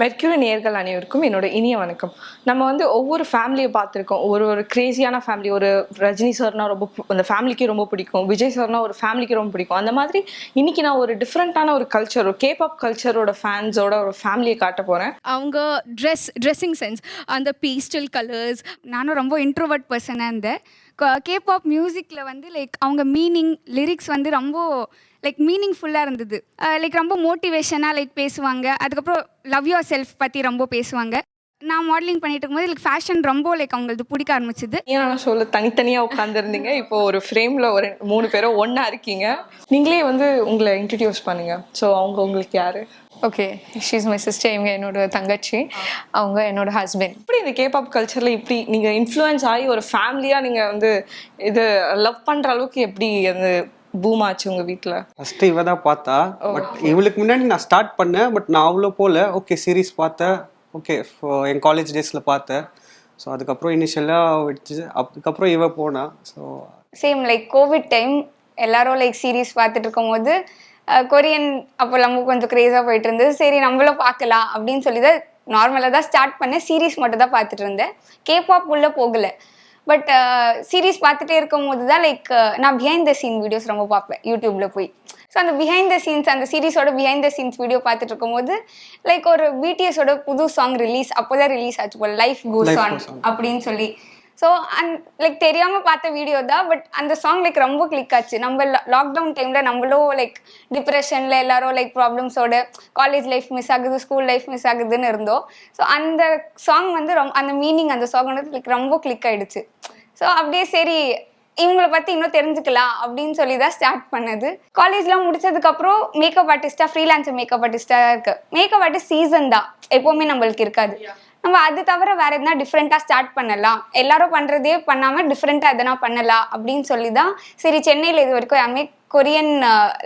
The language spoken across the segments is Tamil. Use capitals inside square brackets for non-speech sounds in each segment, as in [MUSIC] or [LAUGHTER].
மெர்க்யூரி நேர்கள் அனைவருக்கும் என்னோட இனிய வணக்கம். நம்ம வந்து ஒவ்வொரு ஃபேமிலியை பார்த்துருக்கோம். ஒரு ஒரு கிரேசியான ஃபேமிலி ஒரு ரஜினி சார்னா ரொம்ப அந்த ஃபேமிலிக்கு ரொம்ப பிடிக்கும். விஜய் சார்னா ஒரு ஃபேமிலிக்கு ரொம்ப பிடிக்கும். அந்த மாதிரி இன்னைக்கு நான் ஒரு டிஃப்ரெண்ட்டான ஒரு கல்ச்சர் ஒரு கேபாப் கல்ச்சரோட ஃபேன்ஸோட ஒரு ஃபேமிலியை காட்ட போகிறேன் அவங்க ட்ரெஸ் ட்ரெஸ்ஸிங் சென்ஸ் அந்த பீஸ்டல் கலர்ஸ் நானும் ரொம்ப இன்ட்ரோவர்ட் பர்சனாக இருந்தேன். கேபாப் மியூசிக்கில் வந்து லைக் அவங்க மீனிங் லிரிக்ஸ் வந்து ரொம்ப லைக் மீனிங்ஃபுல்லாக இருந்தது. லைக் ரொம்ப மோட்டிவேஷனாக லைக் பேசுவாங்க. அதுக்கப்புறம் லவ் யுவர் செல்ஃப் பற்றி ரொம்ப பேசுவாங்க. நான் மாடலிங் பண்ணிட்டு இருக்கும்போது லைக் ஃபேஷன் ரொம்ப லைக் அவங்களுக்கு பிடிக்க ஆரம்பிச்சது. ஏன்னா சொல்ல தனித்தனியாக உட்காந்துருந்தீங்க இப்போ ஒரு ஃப்ரேமில் ஒரு மூணு பேரும் ஒன்றா இருக்கீங்க. நீங்களே வந்து உங்களை இன்ட்ரடியூஸ் பண்ணுங்க. ஸோ அவங்க உங்களுக்கு யாரு? ஓகே ஷீஸ் மை சிஸ்டர் இவங்க என்னோட தங்கச்சி. அவங்க என்னோட ஹஸ்பண்ட் எப்படி இந்த கேபாப் கல்ச்சரில் இப்படி நீங்கள் இன்ஃப்ளூயன்ஸ் ஆகி ஒரு ஃபேமிலியாக நீங்கள் வந்து இது லவ் பண்ணுற அளவுக்கு எப்படி அந்த பூம் ஆச்சு உங்கள் வீட்டில் ஃபர்ஸ்ட் இவ தான் பார்த்தா பட் இவளுக்கு முன்னாடி நான் ஸ்டார்ட் பண்ணேன் பட் நான் அவ்வளோ போல ஓகே சீரிஸ் பார்த்தேன் ஓகே என் காலேஜ் டேஸில் பார்த்தேன். ஸோ அதுக்கப்புறம் இனிஷியலாக வச்சு அதுக்கப்புறம் இவ போனா so same like covid time எல்லாரும் லைக் சீரிஸ் பார்த்துட்டு இருக்கும்போது கொரியன் அப்போ நம்ம கொஞ்சம் க்ரேஸாக போயிட்டு இருந்தது. சரி நம்மளும் பார்க்கலாம் அப்படின்னு சொல்லி தான் நார்மலாக தான் ஸ்டார்ட் பண்ணேன். சீரிஸ் மட்டும் தான் பார்த்துட்டு இருந்தேன். கேபாப் உள்ள போகல. பட் சீரிஸ் பார்த்துட்டே இருக்கும்போது தான் லைக் நான் பிஹைண்ட் த சீன் வீடியோஸ் ரொம்ப பார்ப்பேன் யூடியூப்ல போய் ஸோ அந்த பிஹைண்ட் த சீன்ஸ் அந்த சீரிஸோட பிஹைண்ட் த சீன்ஸ் வீடியோ பார்த்துட்டு இருக்கும்போது லைக் ஒரு பிடிஎஸோட புது சாங் ரிலீஸ் அப்போதான் ரிலீஸ் ஆச்சு போல லைஃப் கோஸ் ஆன். அப்படின்னு சொல்லி ஸோ அந் லைக் தெரியாமல் பார்த்த வீடியோ தான் பட் அந்த சாங் லைக் ரொம்ப கிளிக் ஆச்சு. நம்ம லாக்டவுன் டைமில் நம்மளும் லைக் டிப்ரெஷனில் எல்லாரும் லைக் ப்ராப்ளம்ஸோட காலேஜ் லைஃப் மிஸ் ஆகுது ஸ்கூல் லைஃப் மிஸ் ஆகுதுன்னு இருந்தோம். ஸோ அந்த சாங் வந்து ரொம்ப அந்த மீனிங் அந்த சாங் வந்து லைக் ரொம்ப கிளிக் ஆகிடுச்சு ஸோ அப்படியே சரி இவங்களை பற்றி இன்னும் தெரிஞ்சுக்கலாம் அப்படின்னு சொல்லி தான் ஸ்டார்ட் பண்ணது. காலேஜ்லாம் முடிச்சதுக்கப்புறம் மேக்கப் ஆர்டிஸ்ட்டாக ஃப்ரீலான்சர் மேக்கப் ஆர்டிஸ்டா இருக்குது மேக்கப் ஆர்டிஸ்ட் சீசன் தான். எப்போவுமே நம்மளுக்கு இருக்காது. நம்ம அது தவிர வேற எதனா டிஃப்ரெண்ட்டாக ஸ்டார்ட் பண்ணலாம். எல்லாரும் பண்றதே பண்ணாம டிஃப்ரெண்ட்டாக எதனா பண்ணலாம் அப்படின்னு சொல்லி தான் சரி சென்னையில் இது வரைக்கும் யாருமே கொரியன்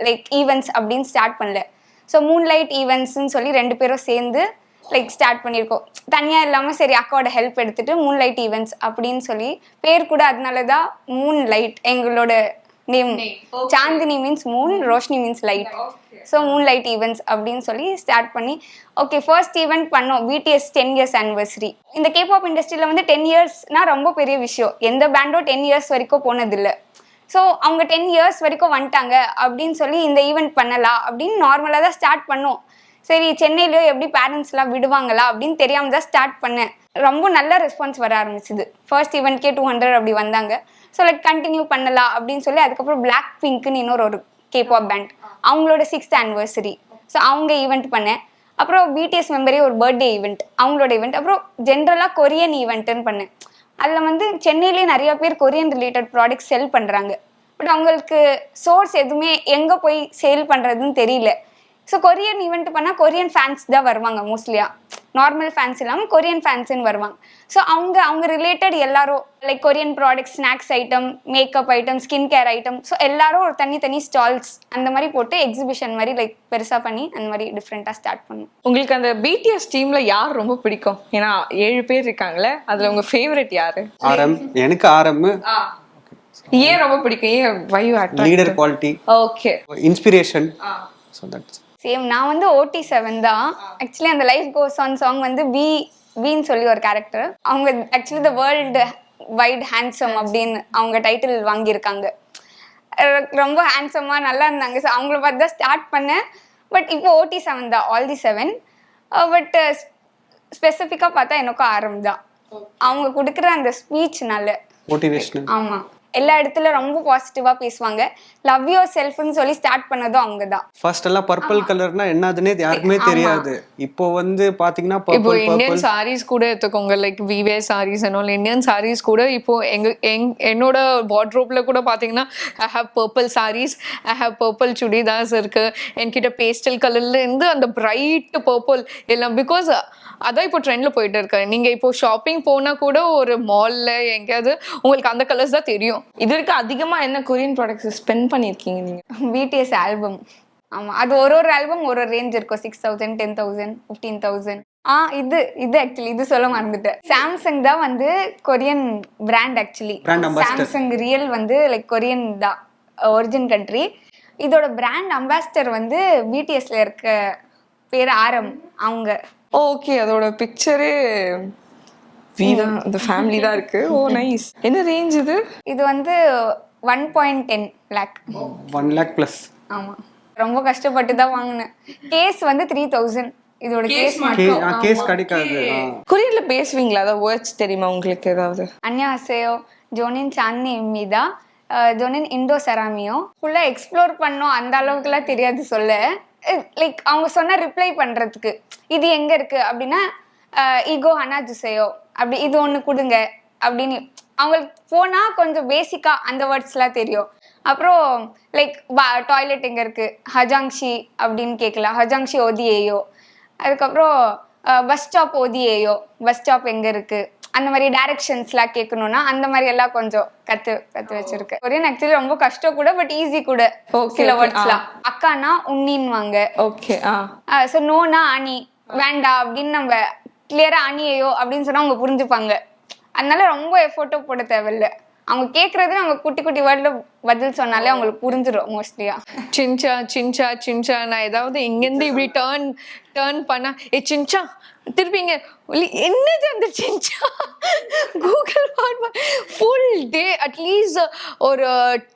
லைக் ஈவெண்ட்ஸ் அப்படின்னு ஸ்டார்ட் பண்ணல. ஸோ மூன் லைட் ஈவெண்ட்ஸ்னு சொல்லி ரெண்டு பேரும் சேர்ந்து லைக் ஸ்டார்ட் பண்ணியிருக்கோம். தனியாக இல்லாமல் சரி அக்காவோட ஹெல்ப் எடுத்துட்டு மூன் லைட் ஈவெண்ட்ஸ் அப்படின்னு சொல்லி பேர் கூட அதனால தான் மூன் லைட் எங்களோட name Chandini means moon Roshini means light so moon light events அப்படின்னு சொல்லி ஸ்டார்ட் பண்ணி ஓகே ஃபர்ஸ்ட் ஈவெண்ட் பண்ணோம் பிடிஎஸ் டென் இயர்ஸ் ஆனிவர்சரி இந்த கேபாப் இண்டஸ்ட்ரியில் வந்து டென் இயர்ஸ்னா ரொம்ப பெரிய விஷயம். எந்த பேண்டோ டென் இயர்ஸ் வரைக்கும் போனதில்லை. ஸோ அவங்க டென் இயர்ஸ் வரைக்கும் வந்துட்டாங்க அப்படின்னு சொல்லி இந்த ஈவெண்ட் பண்ணலாம் அப்படின்னு நார்மலாக தான் ஸ்டார்ட் பண்ணோம். சரி சென்னையிலயோ எப்படி பேரண்ட்ஸ்லாம் விடுவாங்களா அப்படின்னு தெரியாம தான் ஸ்டார்ட் பண்ணேன். ரொம்ப நல்ல ரெஸ்பான்ஸ் வர ஆரம்பிச்சுது. ஃபர்ஸ்ட் ஈவெண்ட்கே டூ ஹண்ட்ரட் அப்படி வந்தாங்க. ஸோ லைக் கண்டினியூ பண்ணலாம் அப்படின்னு சொல்லி அதுக்கப்புறம் பிளாக் பிங்க்னு இன்னொரு ஒரு கேபாப் பேண்ட் அவங்களோட சிக்ஸ்த் ஆனிவர்சரி ஸோ அவங்க ஈவெண்ட் பண்ணேன். அப்புறம் பிடிஎஸ் மெம்பரே ஒரு பர்த்டே ஈவெண்ட் அவங்களோட ஈவெண்ட் அப்புறம் ஜென்ரலாக கொரியன் ஈவெண்ட்டுன்னு பண்ணேன். அதில் வந்து சென்னையிலே நிறைய பேர் கொரியன் ரிலேட்டட் ப்ராடக்ட்ஸ் செல் பண்ணுறாங்க பட் அவங்களுக்கு சோர்ஸ் எதுவுமே எங்கே போய் சேல் பண்ணுறதுன்னு தெரியல. ஸோ கொரியன் ஈவெண்ட் பண்ணால் கொரியன் ஃபேன்ஸ் தான் வருவாங்க மோஸ்ட்லியா நார்மல் ஃபேன்ஸ் இல்லாமல் கொரியன் ஃபேன்ஸ்னு வருவாங்க. ஸோ அவங்க அவங்க ரிலேட்டட் எல்லாரும் like Korean product snacks item makeup item skin care item so எல்லாரும் ஒரு தனி தனி ஸ்டால்ஸ் அந்த மாதிரி போட்டு எக்ஸிபிஷன் மாதிரி லைக் பெருசாக பண்ணி அந்த மாதிரி டிஃப்ரெண்ட்டாக ஸ்டார்ட் பண்ணோம். உங்களுக்கு அந்த பிடிஎஸ் டீம்ல யார் ரொம்ப பிடிக்கும்? ஏன்னா ஏழு பேர் இருக்காங்களே அதுல உங்க ஃபேவரட் யாரு? ஆரம். எனக்கு ஆரம் ஏன் ரொம்ப பிடிக்கும்? ஏன் why leader quality okay inspiration so that's same நான் வந்து ஓடி செவன் தான். ஆக்சுவலி அந்த லைஃப் கோஸ் ஆன் சாங் வந்து வி வின்னு சொல்லி ஒரு கேரக்டர் அவங்க actually the world wide handsome அப்படின்னு அவங்க டைட்டில் வாங்கியிருக்காங்க. ரொம்ப ஹேண்ட்ஸமாக நல்லா இருந்தாங்க. ஸோ அவங்கள பார்த்து தான் ஸ்டார்ட் பண்ணேன். பட் இப்போ ஓடி செவன் தான். ஆல் தி செவன் பட் ஸ்பெசிஃபிக்காக பார்த்தா எனக்கும் ஆரம் தான். அவங்க கொடுக்குற அந்த ஸ்பீச்னால மோட்டிவேஷனல் ஆமா. எல்லா இடத்துல ரொம்ப பாசிட்டிவா பேசுவாங்க. லவ் யுவர் செல்ஃப்னு சொல்லி ஸ்டார்ட் பண்ணதும் அவங்க தான் ஃபர்ஸ்ட் எல்லாம் பர்பிள் கலர்னா என்னதுன்னே யாருக்குமே தெரியாது. இப்போ வந்து பாத்தீங்கன்னா இப்போ இந்தியன் சாரீஸ் கூட எடுத்துக்கோங்க. லைக் விவே சாரீஸ் அண்ட் இந்தியன் சாரீஸ் கூட இப்போ எங்க எங் என்னோட வார்ட்ரோப்ல கூட பாத்தீங்கன்னா I have purple saris I have purple chudidars இருக்கு. என்கிட்ட பேஸ்டல் கலர்ல இருந்து அந்த பிரைட் பர்பிள் எல்லாம் பிகாஸ் அதான் இப்போ ட்ரெண்ட்ல போயிட்டு இருக்கு. நீங்க இப்போ ஷாப்பிங் போனா கூட ஒரு மால்ல எங்கேயாவது உங்களுக்கு அந்த கலர்ஸ் தான் தெரியும். இது வரைக்கும் அதிகமா என்ன கொரியன் ப்ராடக்ட்ஸ் ஸ்பெண்ட் பண்ணிருக்கீங்க நீங்க? பிடிஎஸ் ஆல்பம் ஆமா அது ஒரு ஒரு ஆல்பம் ஒரு ஒரு ரேஞ்ச் இருக்கும். Six thousand ten thousand fifteen thousand ஆ இது இது ஆக்சுவலி இது சொல்ல மறந்துட்டேன். சாம்சங் தான் வந்து Korean brand actually. Samsung real வந்து லைக் கொரியன் தான் ஒரிஜின் கண்ட்ரி இதோட பிராண்ட் அம்பாசிடர் வந்து பிடிஎஸ்ல இருக்க பேர் ஆரம் அவங்க. ஓகே அதோட பிக்சரே வி தான் அந்த ஃபேமிலி தான் இருக்கு. ஓ [LAUGHS] நைஸ் என்ன ரேஞ்ச் இது? இது வந்து one point ten lakh one lakh plus ஆமா. ரொம்ப கஷ்டப்பட்டு தான் வாங்கினேன். கேஸ் வந்து த்ரீ தௌசண்ட் இதோட கேஸ் கே கேஸ் கிடைக்காது. கொரியன்ல பேசுவீங்களா? அதாவது வேர்ட்ஸ் தெரியுமா உங்களுக்கு ஏதாவது? அன்யாசேயோ ஜோனின் சாந்தி இம்மிதா ஜோனின் இண்டோ செராமியோ. ஃபுல்லாக எக்ஸ்ப்ளோர் பண்ணோம். அந்த அளவுக்குலாம் தெரியாது சொல்ல. லைக் அவங்க சொன்ன ரிப்ளை பண்ணுறதுக்கு இது எங்கே இருக்குது அப்படின்னா ஈகோ ஹனாஜுசேயோ அப்படி இது ஒன்று கொடுங்க அப்படின்னு அவங்களுக்கு போனால் கொஞ்சம் பேசிக்காக அந்த வேர்ட்ஸ்லாம் தெரியும். அப்புறம் லைக் டாய்லெட் எங்கே இருக்குது ஹஜாங்ஷி அப்படின்னு கேட்கலாம். ஹஜாங்ஷி ஓதியேயோ. அதுக்கப்புறம் பஸ் ஸ்டாப் ஓதியேயோ. பஸ் ஸ்டாப் எங்க இருக்கு? அந்த மாதிரி டைரக்ஷன்ஸ்லாம் கேட்கணும்னா அந்த மாதிரி எல்லாம் கொஞ்சம் கத்து கத்து வச்சிருக்கேன் கொரியன் ஆக்சுவலி ரொம்ப கஷ்டம் கூட பட் ஈஸி கூட. சில வேர்ட்ஸ்லாம் அக்கானா உன்னின்வாங்க ஓகே ஸோ நோனா அணி. வேண்டாம் அப்படின்னு நம்ம கிளியரா அணியையோ அப்படின்னு சொன்னா அவங்க புரிஞ்சுப்பாங்க. அதனால ரொம்ப எஃபோர்ட்டோ போட தேவையில்ல. அவங்க கேட்கறது நம்ம குட்டி குட்டி வேர்டில் பதில் சொன்னாலே அவங்களுக்கு புரிஞ்சிடும் மோஸ்ட்லியா சின்ச்சா சின்ச்சா சின்ச்சா நான் ஏதாவது இங்கேருந்து இப்படி டேர்ன் டேர்ன் பண்ணா ஏ சின்ச்சா திருப்பிங்க. என்னது அந்த சின்ச்சா Google full day at least ஒரு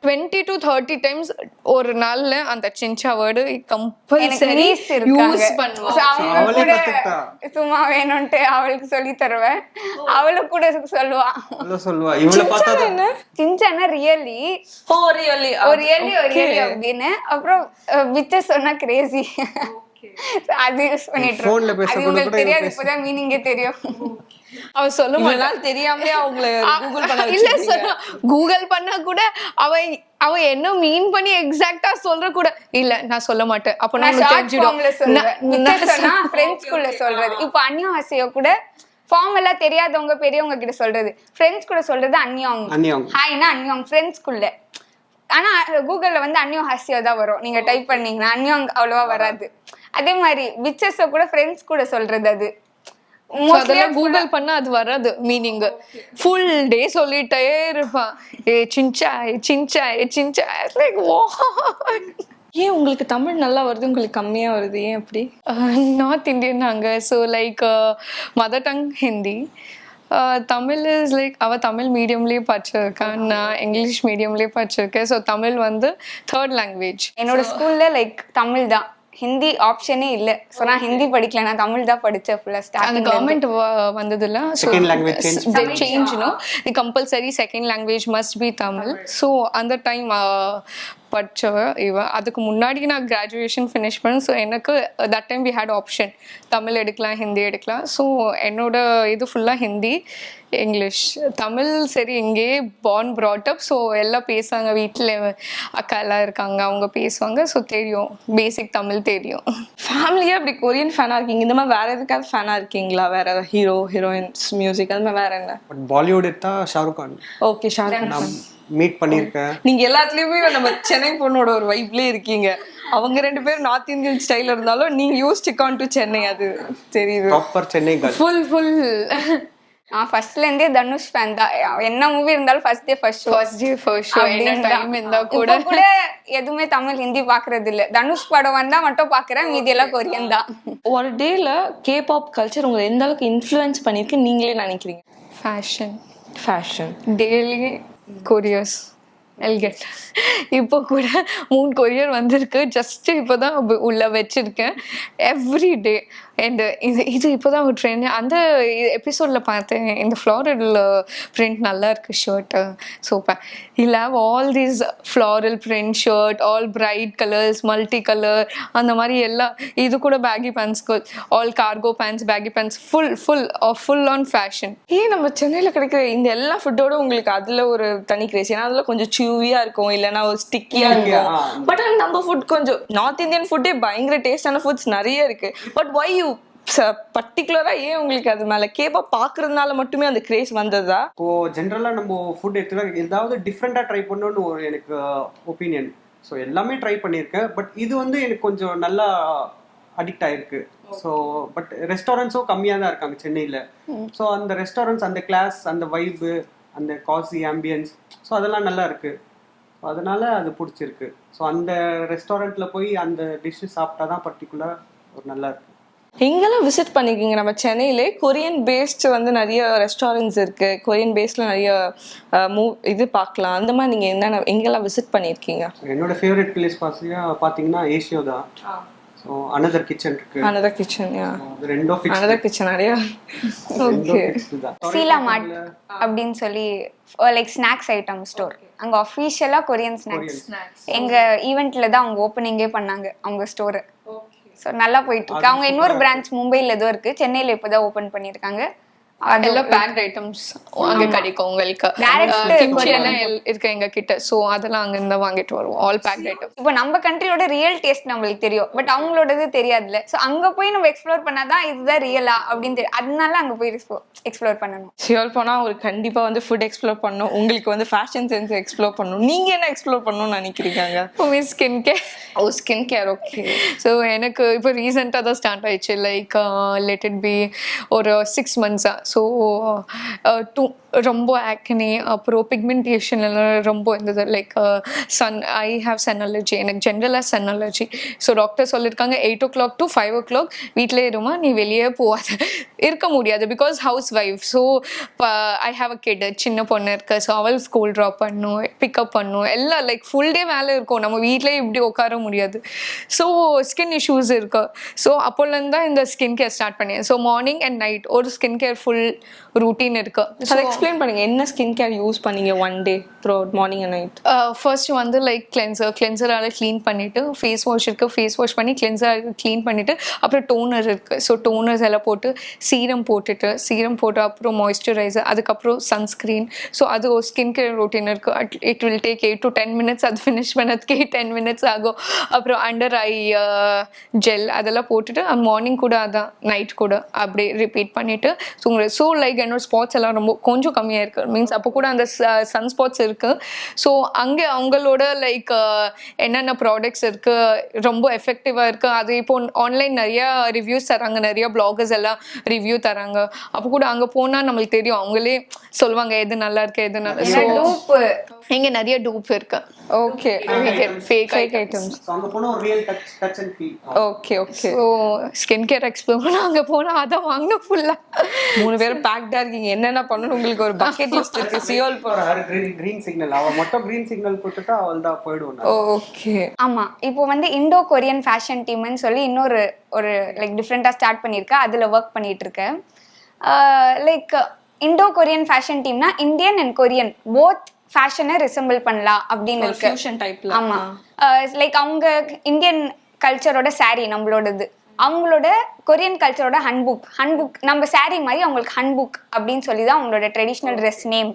டுவெண்ட்டி டு தேர்ட்டி டைம்ஸ் ஒரு நாள்ல அந்த சின்ச்சா வேர்டு கம்பல்சரி. யூஸ் கத்துக்கிட்டா. சும்மா வேணும்ட்டு அவளுக்கு சொல்லி தருவேன். அவளும் கூட சொல்லுவா. சொல்லுவா. இவளை பார்த்தா தான் சின்சானா ரியலி ஓ ரியலி ஒரு ரியலி ஒரு ரியலி அப்படின்னு. அப்புறம் விச்ச சொன்னா கிரேசி அது யூஸ் பண்ணிட்டு இருக்கோம். Phone ல பேசுறது அது உங்களுக்கு கூட இவ தெரியாது. இப்பதான் மீனிங்கே தெரியும். அவ சொல்ல இவ்வளவு மாட்டா நாள் தெரியாமலே அவங்கள கூகுள் பண்ண இல்ல. சொல்ல கூகுள் பண்ணா கூட அவ அவ என்ன மீன் பண்ணி எக்ஸாக்ட்டா சொல்ற கூட இல்ல நான் சொல்ல மாட்டேன். அப்ப நான் ஃபார்ம்ல தெரிஞ்சிடும். சொன்னா ஃப்ரெண்ட்ஸ்குள்ள சொல்றது. இப்போ அந்நியம் ஹசியோ கூட ஃபார்ம் எல்லாம் தெரியாதவங்க பெரியவங்க கிட்ட சொல்றது. ஃப்ரெண்ட்ஸ் கூட சொல்றது அந்நியம். ஹாய்னா அந்நியம் ஃப்ரெண்ட்ஸ்குள்ள ஆனா கூகுள்ல வந்து அந்நியம் ஹாஸ்யோ தான் வரும். நீங்க டைப் பண்ணீங்கன்னா அந்நியம் அவ்வளவா வராது. அதே மாதிரி பிச்சர்ஸ கூட ஃப்ரெண்ட்ஸ் கூட சொல்றது அது. அதெல்லாம் கூகுள் பண்ணா அது வராது மீனிங் ஃபுல் டே சொல்லிட்டே இருப்பான். ஏ சின்ச்சா ஏ சின்ச்சா ஏ சின்ச்சா லைக் ஏன் உங்களுக்கு தமிழ் நல்லா வருது? உங்களுக்கு கம்மியா வருது. ஏன் அப்படி? நார்த் இந்தியன் நாங்க so like mother tongue Hindi Tamil is like அவ தமிழ் மீடியம்லேயே படிச்சிருக்கான் நான் இங்கிலீஷ் மீடியம்லேயே படிச்சிருக்கேன். ஸோ தமிழ் வந்து தேர்ட் லாங்குவேஜ் என்னோட ஸ்கூல்ல லைக் தமிழ் தான். ஹிந்தி ஆப்ஷனே இல்ல. சோ நான் ஹிந்தி படிக்கல. நான் தமிழ் தான் படிச்சேன் ஃபுல்லா அந்த ஸ்டார்டிங் கவர்மெண்ட் வந்ததுல. Second language change. Change no the compulsory second language must be Tamil so அந்த டைம் படிச்சவ இவ. அதுக்கு முன்னாடி நான் கிராஜுவேஷன் ஃபினிஷ் பண்ணேன். ஸோ எனக்கு that time we had option Tamil எடுக்கலாம் ஹிந்தி எடுக்கலாம். ஸோ என்னோட இது ஃபுல்லாக ஹிந்தி இங்கிலீஷ் தமிழ் சரி இங்கேயே பார்ன் ப்ராட்டப் ஸோ எல்லாம் பேசுவாங்க. வீட்டில் அக்கா எல்லாம் இருக்காங்க. அவங்க பேசுவாங்க. ஸோ தெரியும். பேசிக் தமிழ் தெரியும். ஃபேமிலியா அப்படி கொரியன் ஃபேனா இருக்கீங்க? இந்த மாதிரி வேற எதுக்காவது ஃபேனா இருக்கீங்களா? வேற ஏதாவது ஹீரோ ஹீரோயின்ஸ் மியூசிக் அது மாதிரி வேற என்ன? பட் பாலிவுட் எடுத்தா ஷாருக் கான் ஓகே ஷாருக் நான் மீட் பண்ணியிருக்கேன் நீங்க எல்லாத்துலயுமே நம்ம சென்னை பொண்ணோட ஒரு வைப்லயே இருக்கீங்க. அவங்க ரெண்டு பேரும் நார்த் இந்தியன் ஸ்டைல இருந்தாலும் நீங்க யூ ஸ்டிக் டு சென்னை அது தெரியுது. ப்ராப்பர் சென்னை ஃபுல் ஃபுல் நான் ஃபர்ஸ்ட்ல இருந்தே தனுஷ் ஃபேன் தான். என்ன மூவி இருந்தாலும் first day first show first day first show என்ன டைம் இருந்தா கூட. கூட எதுவுமே தமிழ் ஹிந்தி பாக்குறது இல்ல தனுஷ் படம் வந்தா மட்டும் பாக்குறேன். மீதி எல்லாம் கொரியன் தான். ஒரு டேல கே பாப் கல்ச்சர் உங்களை எந்த அளவுக்கு இன்ஃப்ளூயன்ஸ் பண்ணிருக்கு நீங்களே நினைக்கிறீங்க? ஃபேஷன் ஃபேஷன் டெய்லி கொரியர்ஸ் எல்கெட் இப்போ கூட மூணு கொரியர் வந்திருக்கு. ஜஸ்ட் இப்போ தான் உள்ள வச்சிருக்கேன். எவ்ரி டே அண்ட் இது இது இப்போ தான் ஒரு ட்ரெண்ட் அந்த எபிசோடில் பார்த்தேன். இந்த ஃப்ளாரல் பிரிண்ட் நல்லா இருக்கு shirt super I'll have all these floral print shirt all bright colours multi colour அந்த மாதிரி எல்லாம் இது கூட baggy பேண்ட்ஸ்க்கு all cargo pants baggy pants full full full on fashion ஏன் நம்ம சென்னையில கிடைக்கிற இந்த எல்லா ஃபுட்டோட உங்களுக்கு அதுல ஒரு தனி கிரேஸ் ஏன்னா அதுல கொஞ்சம் சியூவியா இருக்கும் இல்லைன்னா ஒரு ஸ்டிக்கியா இருக்கும். பட் ஆனால் நம்ம ஃபுட் கொஞ்சம் நார்த் இந்தியன் ஃபுட்டே பயங்கர டேஸ்டான ஃபுட்ஸ் நிறைய இருக்கு. பட் ஒய் யூ பர்டிகுலரா ஏன் உங்களுக்கு அது மேல கேப்பா பாக்குறதுனால மட்டுமே அந்த கிரேஸ் வந்ததா? இப்போ ஜென்ரலாக நம்ம ஃபுட் எடுத்துக்கலாம் ஏதாவது டிஃப்ரெண்ட்டாக ட்ரை பண்ணணும்னு ஒரு எனக்கு ஒப்பீனியன் ஸோ எல்லாமே ட்ரை பண்ணியிருக்கேன். பட் இது வந்து எனக்கு கொஞ்சம் நல்லா அடிக்ட் ஆயிருக்கு. ஸோ பட் ரெஸ்டாரண்ட்ஸும் கம்மியாக தான் இருக்காங்க சென்னையில். ஸோ அந்த ரெஸ்டாரண்ட்ஸ் அந்த கிளாஸ் அந்த வைபு அந்த காசி ஆம்பியன்ஸ் ஸோ அதெல்லாம் நல்லா இருக்கு. ஸோ அதனால அது பிடிச்சிருக்கு. ஸோ அந்த ரெஸ்டாரண்ட்டில் போய் அந்த டிஷ்ஷு சாப்பிட்டா தான் பர்டிகுலர் ஒரு நல்லா இருக்கு. எங்கெல்லாம் விசிட் பண்ணிருக்கீங்க. நம்ம சென்னையிலே கொரியன் பேஸ்ட் வந்து நிறைய ரெஸ்டாரண்ட்ஸ் இருக்கு. கொரியன் பேஸ்ட்ல நிறைய மூவ் இது பார்க்கலாம். அந்த மாதிரி நீங்க என்னென்ன எங்கெல்லாம் விசிட் பண்ணியிருக்கீங்க என்னோட ஃபேவரட் பிளேஸ் பார்த்தீங்கன்னா ஏஷியோ தான். ஸோ அனதர் கிச்சன் இருக்கு. Another kitchen fix another kitchen நிறைய. ஓகே சீலா மார்ட் அப்படின்னு சொல்லி லைக் ஸ்நாக்ஸ் ஐட்டம் ஸ்டோர் அங்க அஃபீஷியலா கொரியன் ஸ்நாக்ஸ் எங்க ஈவெண்ட்ல தான் அவங்க ஓப்பனிங்கே பண்ணாங்க அவங்க ஸ்டோர் ஸோ நல்லா போயிட்டு இருக்கு. அவங்க இன்னொரு பிரான்ச் மும்பைல ஏதோ இருக்கு. சென்னையில இப்போதான் ஓபன் பண்ணிருக்காங்க அது எல்லாம் பேக்ட் ஐட்டம்ஸ் அங்க கிடைக்கும் உங்களுக்கு. கிம்ச்சி எல்லாம் எல்- இருக்கு எங்க கிட்ட சோ அதெல்லாம் அங்க இருந்து வாங்கிட்டு வருவோம். ஆல் பேக்ட் ஐட்டம் இப்போ நம்ம கண்ட்ரியோட ரியல் டேஸ்ட் நம்மளுக்கு தெரியும். பட் அவங்களோடது தெரியாதுல்ல. ஸோ அங்க போய் நம்ம எக்ஸ்ப்ளோர் பண்ணாதான் இதுதான் ரியலா அப்படின்னு தெரியும் அதனால அங்க போய் எக்ஸ்ப்ளோர் பண்ணணும். சியோல் போனால் ஒரு கண்டிப்பா வந்து ஃபுட் எக்ஸ்ப்ளோர் பண்ணணும். உங்களுக்கு வந்து ஃபேஷன் சென்ஸ் எக்ஸ்ப்ளோர் பண்ணணும். நீங்க என்ன எக்ஸ்ப்ளோர் பண்ணணும்னு நினைக்கிறீங்க skin care oh skin care okay so எனக்கு இப்போ ரீசெண்டாக தான் ஸ்டார்ட் ஆயிடுச்சு. லைக் லெட் இட் பி ஒரு சிக்ஸ் மந்த்ஸாக ஸோ டூ ரொம்ப ஆக்னி அப்புறம் பிக்மெண்டேஷன் எல்லாம் ரொம்ப இருந்தது. Like sun I have sun allergy எனக்கு ஜென்ரலாக சன் அலர்ஜி ஸோ டாக்டர் சொல்லியிருக்காங்க eight o'clock to five o'clock வீட்டிலே இருமா நீ வெளியே போகாத இருக்க முடியாது because housewife so I have a kid சின்ன பொண்ணு இருக்கு. ஸோ அவள் ஸ்கூல் ட்ராப் பண்ணும் பிக்கப் பண்ணும். எல்லாம் லைக் ஃபுல் டே வேலை இருக்கும். நம்ம வீட்டிலே இப்படி உட்கார முடியாது. ஸோ ஸ்கின் இஷ்யூஸ் இருக்கு. ஸோ அப்போலேருந்து தான் இந்த ஸ்கின் கேர் ஸ்டார்ட் பண்ணேன். ஸோ மார்னிங் அண்ட் நைட் ஒரு ஸ்கின் கேர் ஃபுல் ரூட்டீன் இருக்கு. அதை எக்ஸ்பிளைன் பண்ணுங்க. என்ன ஸ்கின் கேர் யூஸ் பண்ணீங்க one day through morning and night first வந்து லைக் கிளென்சர் கிளென்சரால் க்ளீன் பண்ணிவிட்டு ஃபேஸ் வாஷ் இருக்குது ஃபேஸ் வாஷ் பண்ணி கிளென்சர் க்ளீன் பண்ணிவிட்டு அப்புறம் டோனர் இருக்குது ஸோ டோனர்ஸ் எல்லாம் போட்டு சீரம் போட்டுட்டு சீரம் போட்டு அப்புறம் மாய்ஸ்சரைசர் அதுக்கப்புறம் சன்ஸ்க்ரீன் ஸோ அது ஒரு ஸ்கின் கேர் ரொட்டீன் இருக்குது it will take eight to ten minutes அது ஃபினிஷ் பண்ணதுக்கே டென் மினிட்ஸ் ஆகும். அப்புறம் அண்டர் ஐ ஜெல் அதெல்லாம் போட்டுட்டு மார்னிங் கூட அதான் நைட் கூட அப்படியே ரிப்பீட் பண்ணிவிட்டு ஸோ ஸோ லைக் என்னோட ஸ்பாட்ஸ் எல்லாம் ரொம்ப கொஞ்சம் கம்மியாக இருக்குது மீன்ஸ் அப்போ கூட அந்த சன் ஸ்பாட்ஸ் இருக்குது ஸோ அங்கே அவங்களோட லைக் என்னென்ன ப்ராடக்ட்ஸ் இருக்குது ரொம்ப எஃபெக்டிவாக இருக்குது அது இப்போ ஆன்லைன் நிறையா ரிவ்யூஸ் தராங்க. நிறைய பிளாகர்ஸ் எல்லாம் ரிவ்யூ தராங்க. அப்போ கூட அங்கே போனால் நம்மளுக்கு தெரியும். அவங்களே சொல்லுவாங்க எது நல்லா இருக்கு எது நல்லா ஸோ இங்கே நிறைய டூப் இருக்கு. Okay fake fake items items so அங்கே போனால் ஒரு real touch touch and feel okay okay so skin care explore அங்கே போனால் அதை வாங்கின ஃபுல்லாக மூணு பேரும் பேக்டா இருக்கீங்க. என்னென்ன பண்ணணும்? உங்களுக்கு ஒரு பக்கெட் லிஸ்ட் இருக்கு. சியோல் கிரீன் சிக்னல் அவள் மட்டும் கிரீன் சிக்னல் போட்டுட்டா அவள் தான் போயிடுவோம். ஓகே ஆமா. இப்போ வந்து இண்டோ கொரியன் ஃபேஷன் டீம்னு சொல்லி இன்னொரு ஒரு லைக் டிஃப்ரெண்ட்டாக ஸ்டார்ட் பண்ணியிருக்கேன் அதில் ஒர்க் பண்ணிட்டு இருக்கேன் லைக் இண்டோ கொரியன் ஃபேஷன் டீம்னா இந்தியன் அண்ட் கொரியன் போத் ஃபேஷனை ரிசம்பிள் பண்ணலாம் அப்படின்னு இருக்கு. ஆமா. லைக் அவங்க இந்தியன் கல்ச்சரோட saree நம்மளோடது. அவங்களோட கொரியன் கல்ச்சரோட ஹன்புக் ஹன்புக் நம்ம saree மாதிரி அவங்களுக்கு ஹன்புக் அப்படின்னு சொல்லி தான் அவங்களோட ட்ரெடிஷ்னல் ட்ரெஸ் நேம்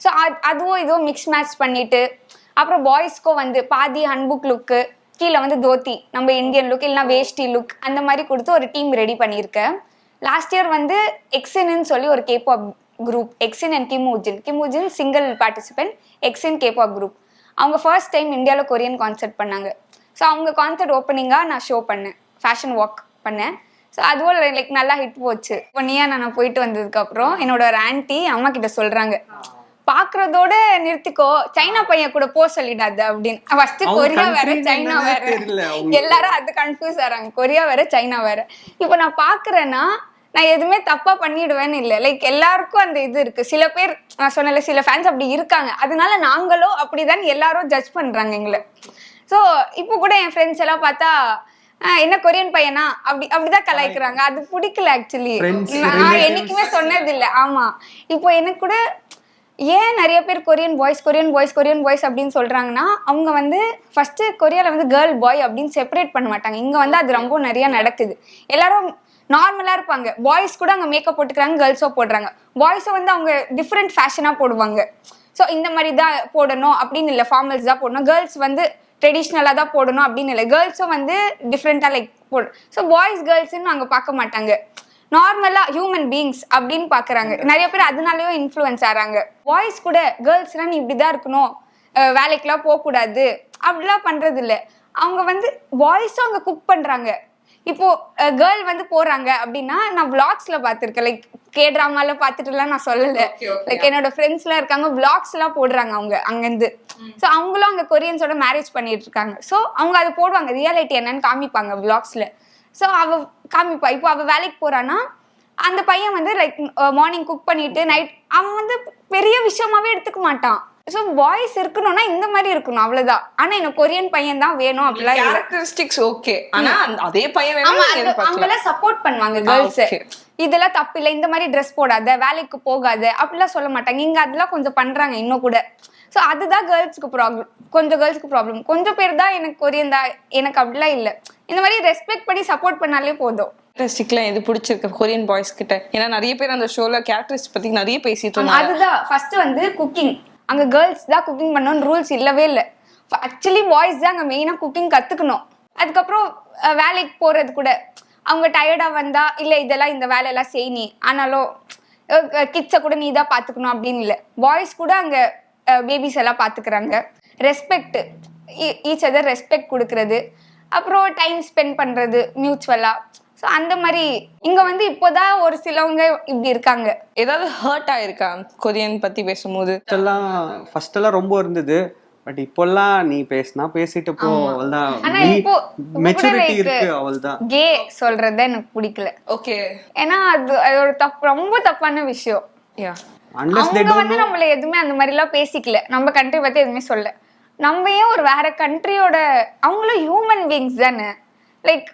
ஸோ அதுவும் இதுவும் மிக்ஸ் மேட்ச் பண்ணிட்டு அப்புறம் பாய்ஸ்க்கும் வந்து பாதி ஹன்புக் லுக்கு கீழே வந்து தோத்தி நம்ம இந்தியன் லுக் இல்லைனா வேஷ்டி லுக் அந்த மாதிரி கொடுத்து ஒரு டீம் ரெடி பண்ணியிருக்கேன் லாஸ்ட் இயர் வந்து எக்ஸின்னு சொல்லி ஒரு கேபாப் குரூப் எக்ஸின் அண்ட் கிமூஜின் கிமூஜின் சிங்கிள் பார்ட்டிசிபென்ட் எக்ஸின் கேபாப் குரூப் அவங்க ஃபர்ஸ்ட் டைம் இந்தியாவில் கொரியன் கான்சர்ட் பண்ணாங்க. ஸோ அவங்க கான்சர்ட் ஓப்பனிங்காக நான் ஷோ பண்ணேன். ஃபேஷன் வாக் பண்ணேன். ஸோ அதுவும் லைக் நல்லா ஹிட் போச்சு. நீயா நான் போயிட்டு வந்ததுக்கப்புறம் என்னோட ஒரு ஆன்ட்டி அம்மா கிட்ட சொல்கிறாங்க பாக்குறதோட நிறுத்திக்கோ. சைனா பையன் கூட போ சொல்லிடாத அப்படின்னு. ஃபர்ஸ்ட் கொரியா வேற சைனா வேற. எல்லாரும் அது கன்ஃபியூஸ் ஆறாங்க. கொரியா வேற சைனா வேற. இப்போ நான் பாக்குறேன்னா நான் எதுவுமே தப்பா பண்ணிடுவேன்னு இல்லை. லைக் எல்லாருக்கும் அந்த இது இருக்கு. சில பேர் நான் சொன்னல சில ஃபேன்ஸ் அப்படி இருக்காங்க. அதனால நாங்களும் அப்படிதான் எல்லாரும் ஜட்ஜ் பண்றாங்க எங்களை. ஸோ இப்போ கூட என் ஃப்ரெண்ட்ஸ் எல்லாம் பார்த்தா "ஆஹ், என்ன கொரியன் பையனா? அப்படி அப்படிதான் கலாய்க்கிறாங்க. அது பிடிக்கல ஆக்சுவலி நான். என்னைக்குமே சொன்னது இல்லை ஆமா. இப்போ எனக்கு கூட ஏன் நிறைய பேர் Korean boys Korean boys Korean boys அப்படின்னு சொல்றாங்கன்னா அவங்க வந்து ஃபர்ஸ்ட் கொரியால வந்து கேர்ள் பாய் அப்படின்னு செப்பரேட் பண்ண மாட்டாங்க. இங்க வந்து அது ரொம்ப நிறைய நடக்குது. எல்லாரும் நார்மலா இருப்பாங்க. பாய்ஸ் கூட அங்க மேக்கப் போட்டுக்கிறாங்க கேர்ள்ஸோ போடுறாங்க. பாய்ஸை வந்து அவங்க டிஃப்ரெண்ட் ஃபேஷனா போடுவாங்க. ஸோ இந்த மாதிரி தான் போடணும் அப்படின்னு இல்லை ஃபார்மல்ஸ் தான் போடணும். கேர்ள்ஸ் வந்து ட்ரெடிஷ்னலாக தான் போடணும் அப்படின்னு இல்லை. கேர்ள்ஸும் வந்து டிஃப்ரெண்ட்டாக லைக் போடும் ஸோ பாய்ஸ் கேர்ள்ஸ்ன்னு அங்கே பார்க்க மாட்டாங்க. நார்மலாக ஹியூமன் பீயிங்ஸ் அப்படின்னு பார்க்குறாங்க. நிறைய பேர் அதனாலயும் இன்ஃப்ளூயன்ஸ் ஆகிறாங்க பாய்ஸ் கூட கேர்ள்ஸ்லாம் நீ இப்படி தான் இருக்கணும் வேலைக்கெலாம் போகக்கூடாது. அப்படிலாம் பண்ணுறது இல்லை அவங்க வந்து பாய்ஸும் அங்கே குக் பண்ணுறாங்க இப்போ கேர்ள் வந்து போறாங்க அப்படின்னா நான் vlogsல பார்த்திருக்கேன். லைக் கே ட்ராமால பார்த்துட்டுலாம் நான் சொல்லல. லைக் என்னோட ஃப்ரெண்ட்ஸ்லாம் இருக்காங்க vlogs எல்லாம் போடுறாங்க அவங்க அங்கேருந்து. ஸோ அவங்களும் அங்க கொரியன்ஸோட மேரேஜ் பண்ணிட்டு இருக்காங்க. ஸோ அவங்க அதை போடுவாங்க ரியாலிட்டி என்னன்னு காமிப்பாங்க vlogsல ஸோ அவ காமிப்பா. இப்போ அவ வேலைக்கு போறான்னா அந்த பையன் வந்து லைக் மார்னிங் குக் பண்ணிட்டு நைட் அவன் வந்து பெரிய விஷயமாவே எடுத்துக்க மாட்டான். ஸோ பாய்ஸ் இருக்கணும்னா இந்த மாதிரி இருக்கணும் அவ்வளவுதான். ஆனா எனக்கு கொரியன் பையன் தான் வேணும் அப்படிலாம். கேரக்டரிஸ்டிக்ஸ் ஓகே ஆனா அதே பையன் வேணும். அவங்கெல்லாம் சப்போர்ட் பண்ணுவாங்க கேர்ள்ஸ். இதெல்லாம் தப்பு இல்ல இந்த மாதிரி ட்ரெஸ் போடாத வேலைக்கு போகாத அப்படிலாம் சொல்ல மாட்டாங்க. இங்க அதெல்லாம் கொஞ்சம் பண்றாங்க இன்னும் கூட. ஸோ அதுதான் கேர்ள்ஸ்க்கு ப்ராப்ளம் கொஞ்சம் கேர்ள்ஸ்க்கு ப்ராப்ளம் கொஞ்சம் பேர் தான் எனக்கு கொரியன் தான் எனக்கு அப்படிலாம் இல்ல. இந்த மாதிரி ரெஸ்பெக்ட் பண்ணி சப்போர்ட் பண்ணாலே போதும். கேரக்டரிஸ்டிக்லாம் எது பிடிச்சிருக்கு? கொரியன் பாய்ஸ் கிட்ட. ஏன்னா நிறைய பேர் அந்த ஷோல கேரக்டரிஸ்ட் பத்தி நிறைய பேசிட்டு இருந்தாங்க. அதுதான். ஃபர்ஸ்ட் வந்து குக்கிங் அங்க கேர்ள்ஸ் தான் குக்கிங் பண்ணணும்னு ரூல்ஸ் இல்லவே இல்லை. ஆக்சுவலி பாய்ஸ் தான் அங்க மெயினா குக்கிங் கத்துக்கணும். அதுக்கப்புறம் வேலைக்கு போறது கூட. அவங்க டயர்டா வந்தா இல்ல இதெல்லாம் இந்த வேலையெல்லாம் செய் நீ. ஆனாலும் கிட்ஸை கூட நீ தான் பாத்துக்கணும் அப்படின்னு இல்லை. பாய்ஸ் கூட அங்க பேபிஸ் எல்லாம் பாத்துக்கிறாங்க. ரெஸ்பெக்ட் ஈச் அதர் ரெஸ்பெக்ட் கொடுக்கறது. அப்புறம் டைம் ஸ்பெண்ட் பண்றது மியூச்சுவலா ஸோ அந்த மாதிரி இங்க வந்து இப்போதான் ஒரு சிலவங்க இப்படி இருக்காங்க. ஏதாவது ஹர்ட் ஆயிருக்கா? கொரியன் பத்தி பேசும்போது. எல்லாம் ஃபர்ஸ்ட் எல்லாம் ரொம்ப இருந்தது. பட் இப்போல்லாம் நீ பேசினா பேசிட்டு போ அவள்தான் ஆனா இப்போ மெச்சூரிட்டி இருக்கு அவள்தான் கே சொல்றது எனக்கு பிடிக்கல. ஓகே ஏன்னா அது அது ஒரு தப்பு ரொம்ப தப்பான விஷயம். யா அன்லஸ் தே அவங்க வந்து நம்மள எதுவுமே அந்த மாதிரி எல்லாம் பேசிக்கல. நம்ம கண்ட்ரி பத்தி எதுவுமே சொல்ல நம்ம ஏன் ஒரு வேற கண்ட்ரியோட அவங்களும் ஹியூமன் பீங்ஸ் தானே? லைக்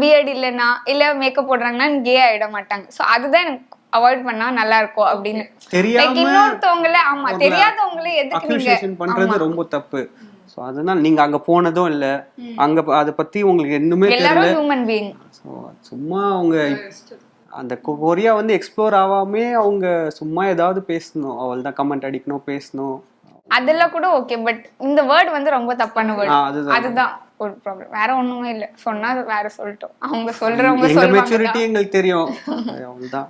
பியர்ட் இல்லைன்னா இல்ல மேக்கப் போடுறாங்கன்னா கே ஆயிட மாட்டாங்க. ஸோ அதுதான் எனக்கு அவாய்ட் பண்ணா நல்லா இருக்கும் அப்படின்னு தெரியாம லைக் இன்னொருத்தவங்கள ஆமா தெரியாதவங்கள எதுக்கு நீங்க பண்றது ரொம்ப தப்பு. ஸோ அதனால நீங்க அங்க போனதும் இல்ல. அங்க அதை பத்தி உங்களுக்கு இன்னுமே தெரியல. ஹியூமன் பீயிங் சும்மா அவங்க அந்த கொரியா வந்து எக்ஸ்ப்ளோர் ஆகாமே அவங்க சும்மா ஏதாவது பேசணும். அவள் தான் கமெண்ட் அடிக்கணும் பேசணும். அதெல்லாம் கூட ஓகே பட் இந்த வேர்ட் வந்து ரொம்ப தப்பான வேர்ட் அதுதான். ஒரு ப்ராப்ளம் வேற ஒண்ணுமே இல்ல. சொன்னா அது வேற சொல்லிட்டோம். அவங்க சொல்றவங்க மெச்சூரிட்டி எங்களுக்கு தெரியும். [LAUGHS] அவள்தான்